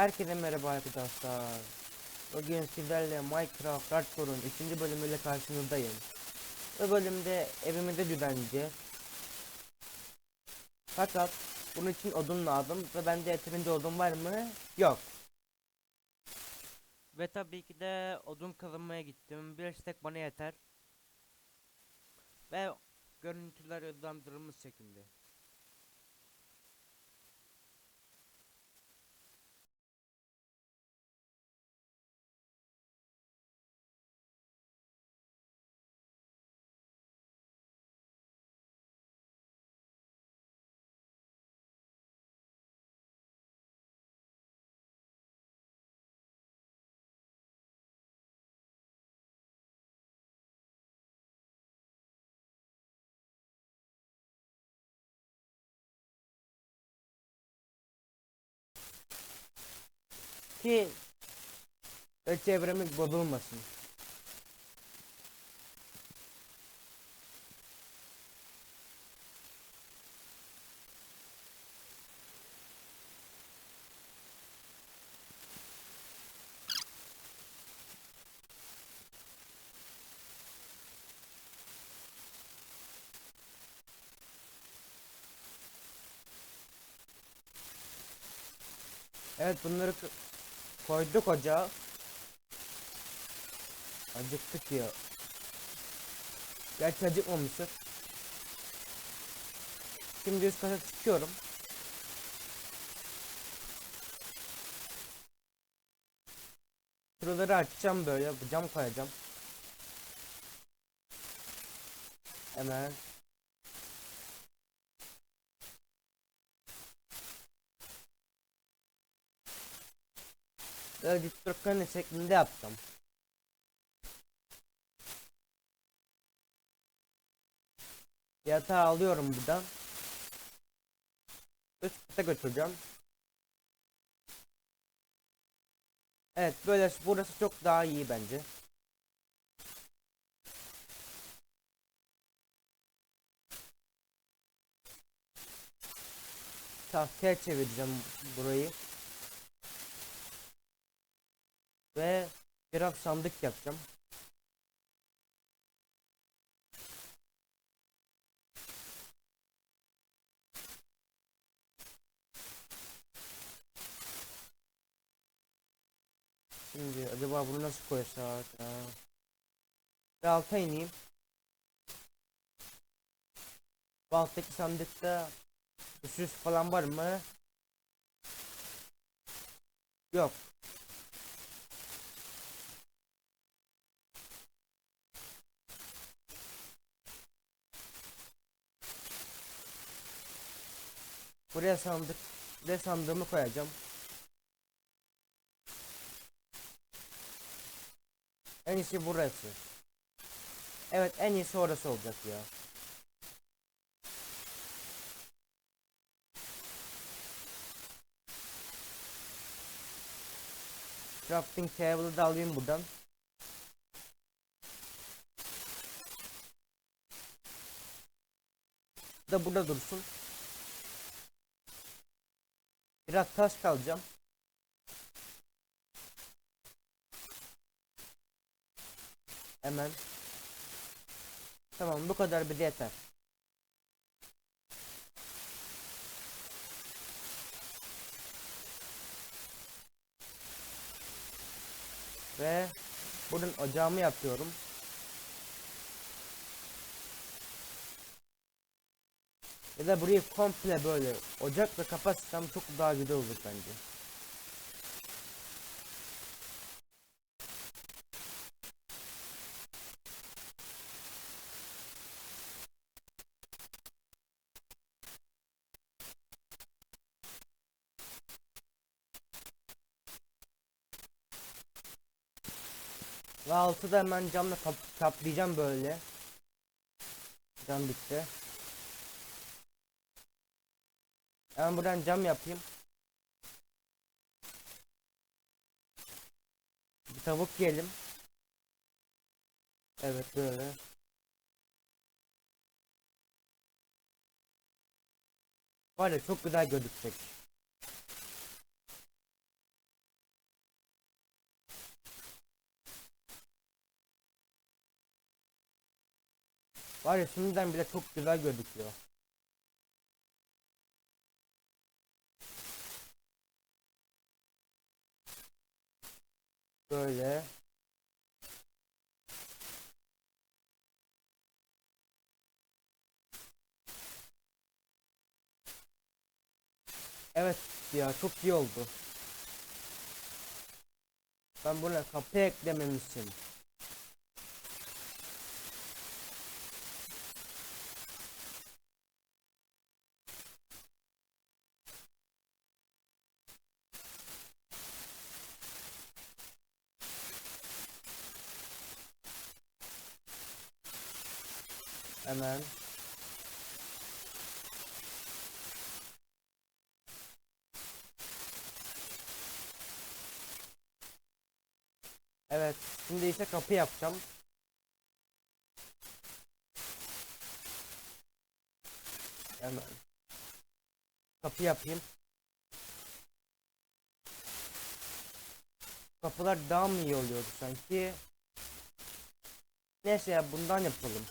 Herkese merhaba arkadaşlar. Bugün sizlerle Minecraft Hardcore'un 3. bölümüyle karşınızdayım. Bu bölümde evimizi düzenleyeceğiz. Fakat bunun için odun lazım ve bende yeterince odun var mı? Yok. Ve tabii ki de odun kazanmaya gittim. Bir istek bana yeter. Ve görüntüler hızlandırılmış şekilde. Ki çevremiz bozulmasın. Evet bunları koyduk ocağa. Acıktık ya. Gerçi acıkmamışız. Şimdi üst kata çıkıyorum. Şuraları açacağım böyle. Cam koyacağım. Hemen. Böyle dikdörtgen şeklinde yaptım. Yatağı alıyorum buradan. Üst kata götüreceğim. Evet böyle burası çok daha iyi bence. Tahtaya çevireceğim burayı. Ve biraz sandık yapacağım. Şimdi acaba bunu nasıl koysak? Bir alta ineyim. Bu alttaki sandıkta süs falan var mı? Yok. Buraya sandık ve sandığımı koyacağım. En iyisi burası. Evet en iyisi orası olacak ya. Crafting table'ı da alayım buradan. Bu da burada dursun. Biraz taş kalacağım. Hemen. Tamam bu kadar bile yeter. Ve bunun ocağımı yapıyorum. Ya da burayı komple böyle ocakla kapatsam çok daha güzel olur bence. Ve altı da hemen camla kap kaplayacağım böyle. Cam bitti. Hemen buradan cam yapayım. Bir tavuk yiyelim. Evet böyle. Var ya çok güzel gözükecek. Var ya şimdiden bile çok güzel gözüküyor. Böyle. Evet ya çok iyi oldu. Ben buna kapı eklememişim. Hemen. Evet, şimdi ise kapı yapacağım. Hemen. Kapı yapayım. Kapılar daha mı iyi oluyordu sanki? Neyse ya bundan yapalım.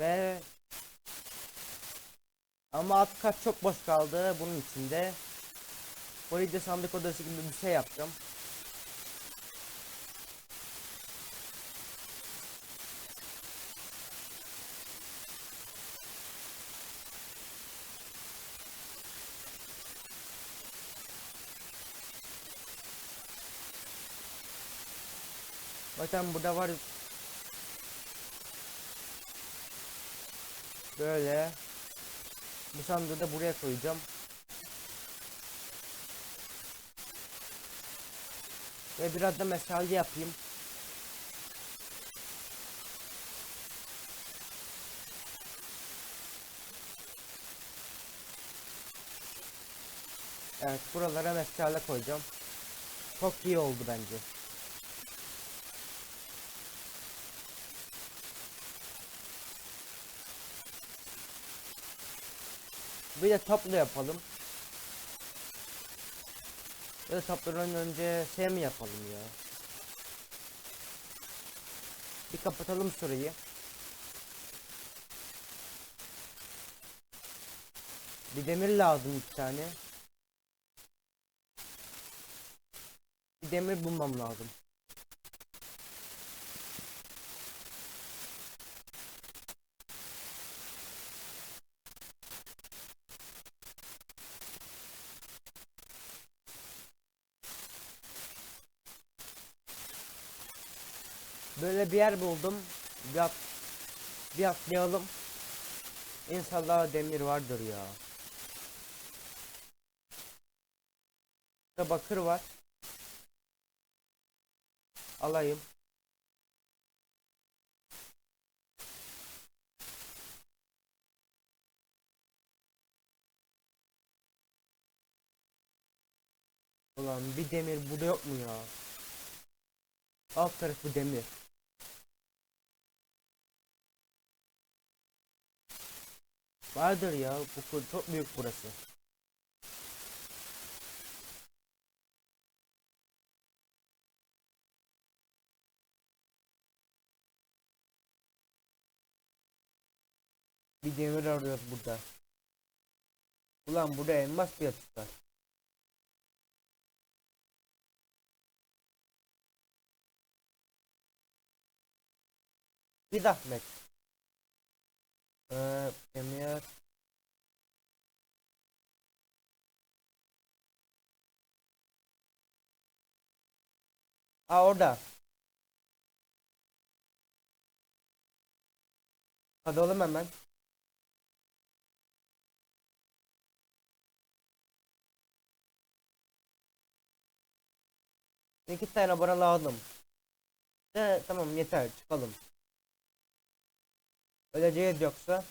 Ve ama alt kat çok boş kaldı bunun içinde. Da sandık odası gibi bir şey yapacağım. Zaten burada var Böyle. Bu sandığı da buraya koyacağım. Ve biraz da meşale yapayım. Evet buralara meşale koyacağım. Çok iyi oldu bence. Bir de tablo yapalım. Ya da tablodan önce şey mi yapalım ya? Bir kapatalım şurayı. Bir demir lazım iki tane. Bir demir bulmam lazım. Böyle bir yer buldum. Bir, at, bir atlayalım. İnşallah demir vardır ya. Burada bakır var. Alayım. Ulan bir demir burada yok mu ya? Alt tarafı demir. Vardır ya bu kur- çok büyük burası. Bir demir arıyoruz burada. Ulan burada elmas bile tutar. Bir zahmet. Ee, demir. Aa orada. Hadi oğlum hemen. İki tane bana lazım. De, tamam yeter çıkalım. Öleceğiz yoksa.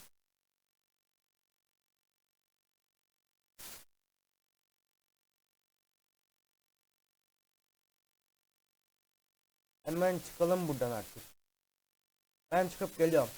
Hemen çıkalım buradan artık. Ben çıkıp geliyorum.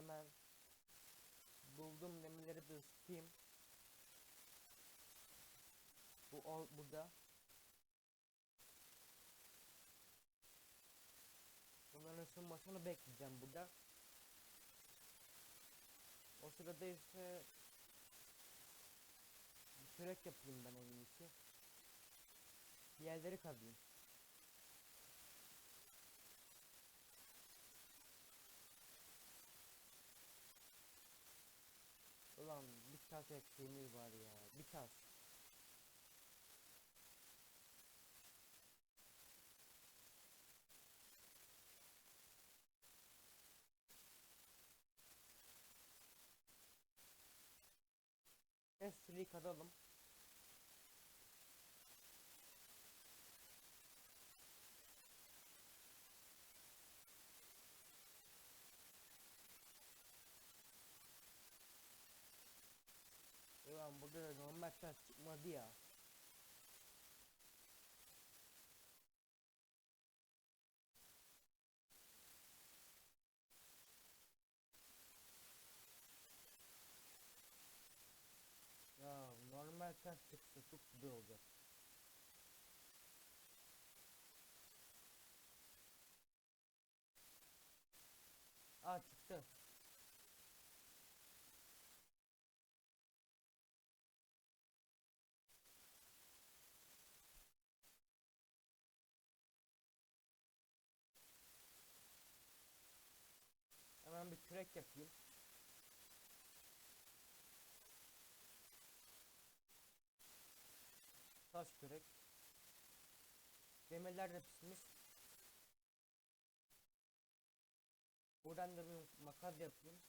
Hemen buldum demirleri bir ısıtayım. Bu ol burada. Bunların ısınmasını bekleyeceğim burada. O sırada ise bir kürek yapayım ben en iyisi. Bir yerleri kazayım. Ulan tas eksiğimiz var ya. Bir tas. Esri'yi kazalım. Normal tas çıkmadı ya. Ya normal tas çıksa çok güzel olacak. Aa çıktı. Bir kürek yapayım. Taş kürek. Demirler de pişmiş. Buradan da bir makas yapayım.